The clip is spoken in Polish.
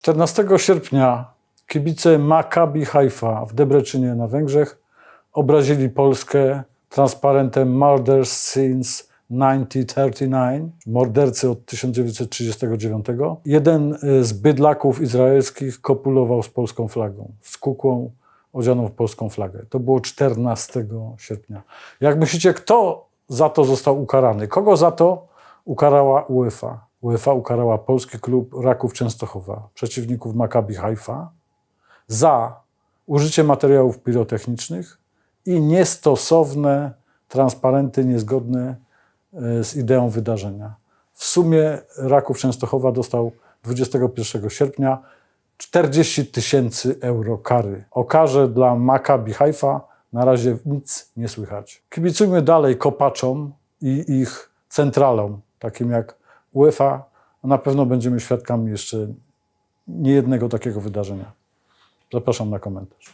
14 sierpnia kibice Maccabi Haifa w Debreczynie na Węgrzech obrazili Polskę transparentem Murders since 1939, mordercy od 1939. Jeden y, z bydlaków izraelskich kopulował z polską flagą, z kukłą odzianą w polską flagę. To było 14 sierpnia. Jak myślicie, kto za to został ukarany? Kogo za to ukarała UEFA? UEFA ukarała polski klub Raków Częstochowa, przeciwników Maccabi Haifa, za użycie materiałów pirotechnicznych i niestosowne transparenty niezgodne e, z ideą wydarzenia. W sumie Raków Częstochowa dostał 21 sierpnia 40 tysięcy euro kary. O karze dla Maccabi Haifa na razie nic nie słychać. Kibicujmy dalej kopaczom i ich centralom, takim jak UEFA. Na pewno będziemy świadkami jeszcze niejednego takiego wydarzenia. Zapraszam na komentarz.